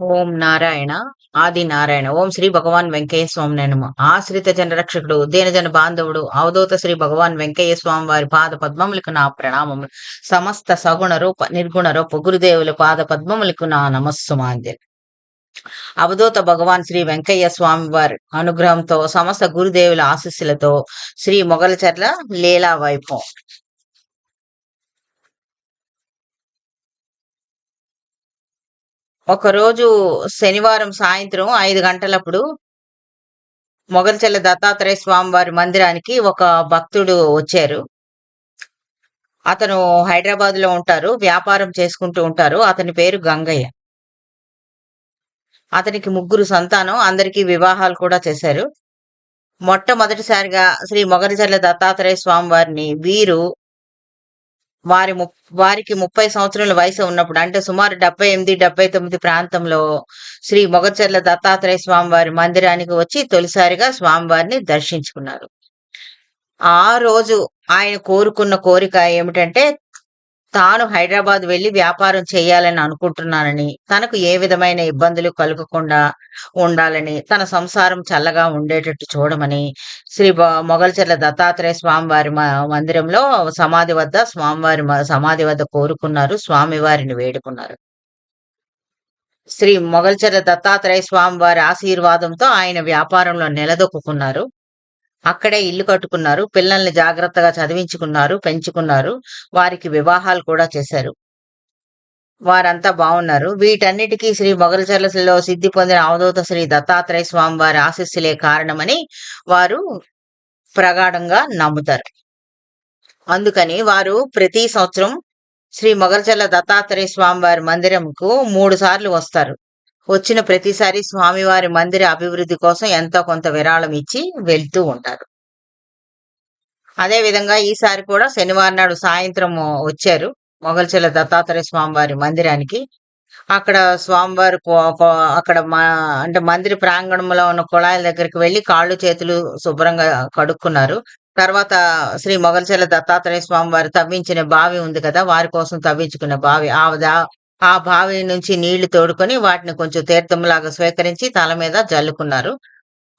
ఓం నారాయణ ఆది నారాయణ ఓం శ్రీ భగవాన్ వెంకయ్య స్వామి నమ. ఆశ్రిత జనరక్షకుడు దీనజన బాంధవుడు అవధూత శ్రీ భగవాన్ వెంకయ్య స్వామి వారి పాద పద్మములకు నా ప్రణామములు సమస్త సగుణ రూప నిర్గుణ రూప గురుదేవుల పాద పద్మములకు నా నమస్సుమాంజలి. అవధూత భగవాన్ శ్రీ వెంకయ్య స్వామి వారి అనుగ్రహంతో సమస్త గురుదేవుల ఆశీస్సులతో శ్రీ మొగలచర్ల లీలా వైభవం ఒకరోజు శనివారం సాయంత్రం ఐదు గంటలప్పుడు మొగల్చెల్ల దత్తాత్రేయ స్వామివారి మందిరానికి ఒక భక్తుడు వచ్చారు. అతను హైదరాబాద్లో ఉంటారు వ్యాపారం చేసుకుంటూ ఉంటారు. అతని పేరు గంగయ్య. అతనికి ముగ్గురు సంతానం అందరికీ వివాహాలు కూడా చేశారు. మొట్టమొదటిసారిగా శ్రీ మొగలిచెర్ల దత్తాత్రేయ స్వామి వారిని వీరు వారి ము వారికి ముప్పై సంవత్సరాల వయసు ఉన్నప్పుడు అంటే సుమారు డెబ్బై ఎనిమిది డెబ్బై తొమ్మిది ప్రాంతంలో శ్రీ మొగచర్ల దత్తాత్రేయ స్వామి వారి మందిరానికి వచ్చి తొలిసారిగా స్వామివారిని దర్శించుకున్నారు. ఆ రోజు ఆయన కోరుకున్న కోరిక ఏమిటంటే తాను హైదరాబాద్ వెళ్ళి వ్యాపారం చేయాలని అనుకుంటున్నానని తనకు ఏ విధమైన ఇబ్బందులు కలగకుండా ఉండాలని తన సంసారం చల్లగా ఉండేటట్టు చూడమని శ్రీ మొగల్చెర్ల దత్తాత్రేయ స్వామివారి మందిరంలో సమాధి వద్ద స్వామివారి సమాధి వద్ద కోరుకున్నారు స్వామివారిని వేడుకున్నారు. శ్రీ మొగల్చెర్ల దత్తాత్రేయ స్వామి వారి ఆశీర్వాదంతో ఆయన వ్యాపారంలో నిలదొక్కున్నారు అక్కడే ఇల్లు కట్టుకున్నారు పిల్లల్ని జాగ్రత్తగా చదివించుకున్నారు పెంచుకున్నారు వారికి వివాహాలు కూడా చేశారు. వారంతా బాగున్నారు వీటన్నిటికీ శ్రీ మొగలచర్లలో సిద్ధి పొందిన అవధూత శ్రీ దత్తాత్రేయ స్వామి వారి ఆశస్సులే కారణమని వారు ప్రగాఢంగా నమ్ముతారు. అందుకని వారు ప్రతి సంవత్సరం శ్రీ మొగలచర్ల దత్తాత్రేయ స్వామి వారి మందిరంకు మూడు సార్లు వస్తారు. వచ్చిన ప్రతిసారి స్వామివారి మందిర అభివృద్ధి కోసం ఎంతో కొంత విరాళం ఇచ్చి వెళ్తూ ఉంటారు. అదే విధంగా ఈసారి కూడా శనివారం నాడు సాయంత్రం వచ్చారు మొగల్చెల దత్తాత్రేయ స్వామివారి మందిరానికి. అక్కడ స్వామివారి అక్కడ మా అంటే మందిర ప్రాంగణంలో ఉన్న కుళాయిల దగ్గరికి వెళ్ళి కాళ్ళు చేతులు శుభ్రంగా కడుక్కున్నారు. తర్వాత శ్రీ మొగల్చెల దత్తాత్రేయ స్వామి వారు తవ్వించిన బావి ఉంది కదా వారి కోసం తవ్వించుకున్న బావి. ఆ ఆ బావి నుంచి నీళ్ళు తోడుకొని వాటిని కొంచెం తీర్థంలాగా స్వీకరించి తల మీద జల్లుకున్నారు.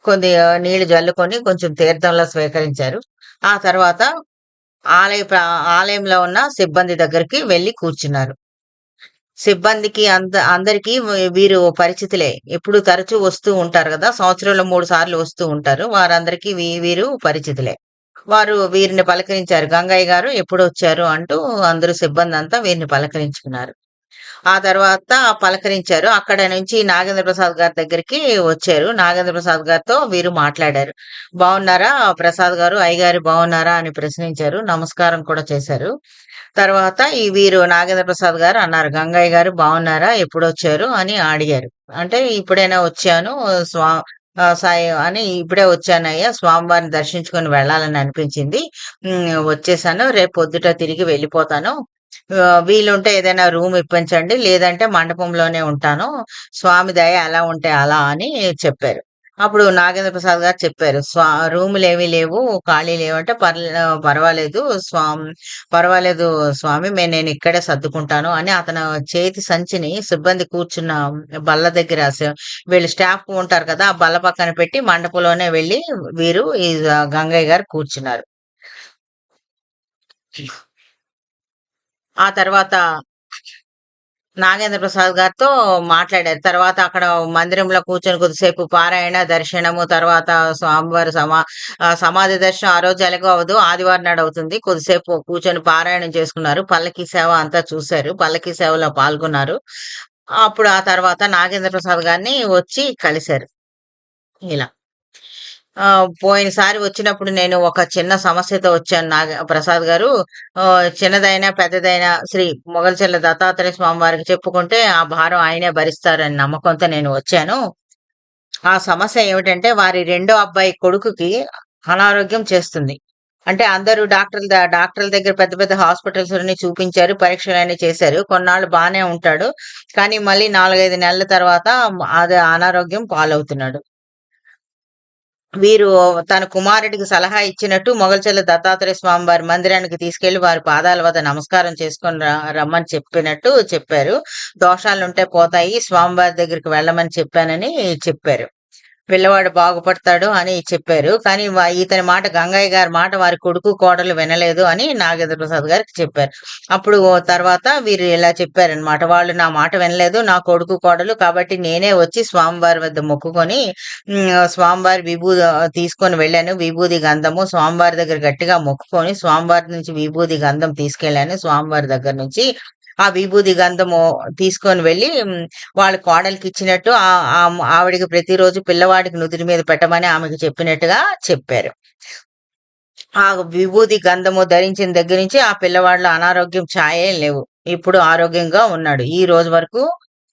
కొన్ని నీళ్ళు జల్లుకొని కొంచెం తీర్థంలా స్వీకరించారు. ఆ తర్వాత ఆలయ ఆలయంలో ఉన్న సిబ్బంది దగ్గరికి వెళ్ళి కూర్చున్నారు. సిబ్బందికి అంద అందరికి వీరు పరిచితులే. ఎప్పుడు తరచూ వస్తూ ఉంటారు కదా సంవత్సరంలో మూడు సార్లు వస్తూ ఉంటారు. వారందరికీ వీరు పరిచితులే. వారు వీరిని పలకరించారు. గంగయ్య గారు ఎప్పుడు వచ్చారు? అంటూ అందరూ సిబ్బంది అంతా వీరిని పలకరించుకున్నారు. ఆ తర్వాత పలకరించారు. అక్కడ నుంచి నాగేంద్ర ప్రసాద్ గారి దగ్గరికి వచ్చారు. నాగేంద్ర ప్రసాద్ గారితో వీరు మాట్లాడారు. బాగున్నారా ప్రసాద్ గారు అయ్యగారు బాగున్నారా అని ప్రశ్నించారు. నమస్కారం కూడా చేశారు. తర్వాత ఈ వీరు నాగేంద్ర ప్రసాద్ గారు అన్నారు గంగయ్య గారు బాగున్నారా ఎప్పుడు వచ్చారు? అని అడిగారు. అంటే ఇప్పుడైనా వచ్చాను. స్వా సాయి అని ఇప్పుడే వచ్చానయ్యా. స్వామివారిని దర్శించుకొని వెళ్ళాలని అనిపించింది. వచ్చేసాను. రేపు పొద్దుట తిరిగి వెళ్ళిపోతాను. వీలుంటే ఏదైనా రూమ్ ఇప్పించండి. లేదంటే మండపంలోనే ఉంటాను. స్వామి దయ అలా ఉంటే అలా అని చెప్పారు. అప్పుడు నాగేంద్ర ప్రసాద్ గారు చెప్పారు స్వా రూములు ఏమీ లేవు ఖాళీ లేవంటే పర్ పర్వాలేదు స్వామి పర్వాలేదు స్వామి మే నేను ఇక్కడే సర్దుకుంటాను అని అతను చేతి సంచిని సిబ్బంది కూర్చున్న బల్ల దగ్గర వీళ్ళు స్టాఫ్ ఉంటారు కదా ఆ బల్ల పక్కన పెట్టి మండపంలోనే వెళ్ళి వీరు ఈ గంగయ్య గారు కూర్చున్నారు. ఆ తర్వాత నాగేంద్ర ప్రసాద్ గారితో మాట్లాడారు. తర్వాత అక్కడ మందిరంలో కూర్చొని కొద్దిసేపు పారాయణ దర్శనము తర్వాత స్వామివారి సమా సమాధి దర్శనం ఆ రోజు ఎలాగో అవ్వదు ఆదివారం నాడు అవుతుంది. కొద్దిసేపు కూర్చొని పారాయణం చేసుకున్నారు. పల్లకి సేవ అంతా చూశారు. పల్లకి సేవలో పాల్గొన్నారు. అప్పుడు ఆ తర్వాత నాగేంద్ర ప్రసాద్ గారిని వచ్చి కలిశారు. ఇలా. పోయినసారి వచ్చినప్పుడు నేను ఒక చిన్న సమస్యతో వచ్చాను నాగ ప్రసాద్ గారు. చిన్నదైనా, పెద్దదైనా శ్రీ మొగల్చెల్ల దత్తాత్రేయ స్వామి వారికి చెప్పుకుంటే ఆ భారం ఆయనే భరిస్తారని నమ్మకంతో నేను వచ్చాను. ఆ సమస్య ఏమిటంటే వారి రెండో అబ్బాయి కొడుకుకి అనారోగ్యం చేస్తుంది. అంటే అందరూ డాక్టర్ల ద డాక్టర్ల దగ్గర పెద్ద పెద్ద హాస్పిటల్స్ చూపించారు. పరీక్షలు పరీక్షలన్నీ చేశారు. కొన్నాళ్ళు బాగానే ఉంటాడు. కానీ మళ్ళీ 4, 5 నెలల తర్వాత అది అనారోగ్యం పాలవుతున్నాడు. వీరు తన కుమారుడికి సలహా ఇచ్చినట్టు మొగల్చెల్ల దత్తాత్రేయ స్వామి వారి మందిరానికి తీసుకెళ్ళి వారి పాదాల వద్ద నమస్కారం చేసుకొని రమ్మని చెప్పినట్టు చెప్పారు. దోషాలుంటే పోతాయి. స్వామివారి దగ్గరికి వెళ్ళమని చెప్పానని చెప్పారు. పిల్లవాడు బాగుపడతాడు అని చెప్పారు. కానీ ఇతని మాట గంగయ్య గారి మాట వారి కొడుకు, కోడలు వినలేదు అని నాగేంద్ర ప్రసాద్ గారికి చెప్పారు. అప్పుడు తర్వాత వీరు ఇలా చెప్పారనమాట. వాళ్ళు నా మాట వినలేదు. నా కొడుకు, కోడలు కాబట్టి నేనే వచ్చి స్వామివారి వద్ద మొక్కుకొని స్వామివారి విభూది తీసుకొని వెళ్ళాను. విభూది, గంధము స్వామివారి దగ్గర గట్టిగా మొక్కుకొని స్వామివారి నుంచి విభూది, గంధం తీసుకెళ్ళాను. స్వామివారి దగ్గర నుంచి ఆ విభూది, గంధము తీసుకొని వెళ్ళి వాళ్ళ కోడలికి ఇచ్చినట్టు ఆవిడికి ఆవిడకి ప్రతిరోజు పిల్లవాడికి నుదురు మీద పెట్టమని ఆమెకు చెప్పినట్టుగా చెప్పారు. ఆ విభూది, గంధము ధరించిన దగ్గర నుంచి ఆ పిల్లవాడు అనారోగ్యం ఛాయే లేవు. ఇప్పుడు ఆరోగ్యంగా ఉన్నాడు. ఈ రోజు వరకు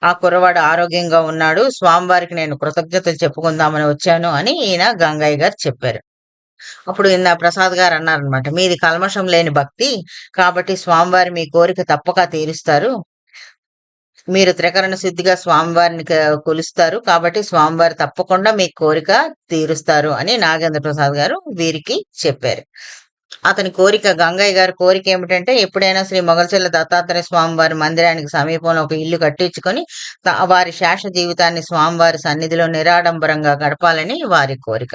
ఆ కుర్రవాడు ఆరోగ్యంగా ఉన్నాడు. స్వామివారికి నేను కృతజ్ఞతలు చెప్పుకుందామని వచ్చాను అని ఈయన గంగయ్య గారు చెప్పారు. అప్పుడు ఇంద ప్రసాద్ గారు అన్నారనమాట. మీది కల్మషం లేని భక్తి. కాబట్టి స్వామివారి మీ కోరిక తప్పక తీరుస్తారు. మీరు త్రికరణ శుద్ధిగా స్వామివారిని కొలుస్తారు. కాబట్టి స్వామివారు తప్పకుండా మీ కోరిక తీరుస్తారు అని నాగేంద్ర ప్రసాద్ గారు వీరికి చెప్పారు. అతని కోరిక గంగయ్య గారి కోరిక ఏమిటంటే ఎప్పుడైనా శ్రీ మొగల్చెల్ల దత్తాత్రేయ స్వామివారి మందిరానికి సమీపంలో ఒక ఇల్లు కట్టించుకొని వారి శేష జీవితాన్ని స్వామివారి సన్నిధిలో నిరాడంబరంగా గడపాలని వారి కోరిక.